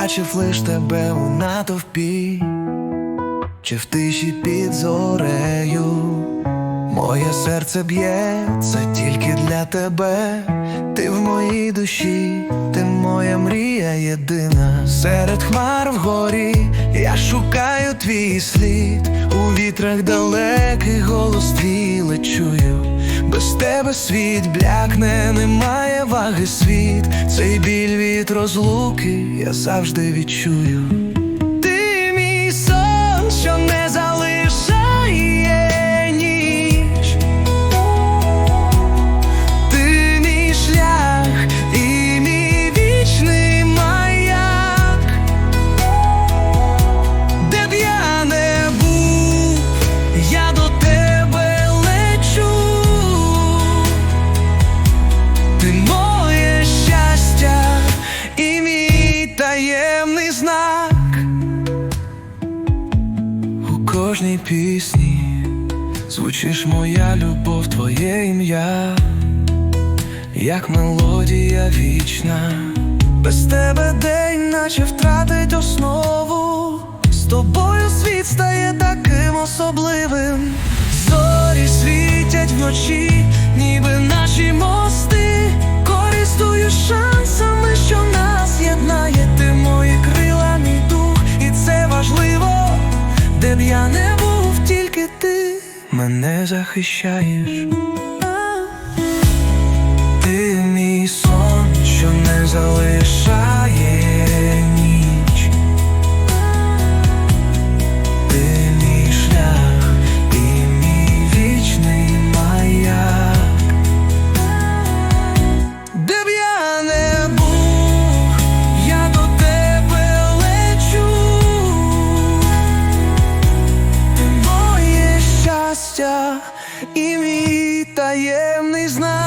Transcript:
бачив лиш тебе у натовпі, чи в тиші під зорею. Моє серце б'ється тільки для тебе, ти в моїй душі, ти моя мрія єдина. Серед хмар вгорі я шукаю твій слід, у вітрах далекий голос твій лечую. Без тебе світ блякне, немає ваги світ. Цей біль від розлуки я завжди відчую. Кожній пісні звучиш моя любов, твоє ім'я, як мелодія вічна. Без тебе день, наче втратить основу. З тобою світ стає таким особливим. Зорі світять вночі, ніби наші мости. Мене захищаєш. щастя і мій таємний знак.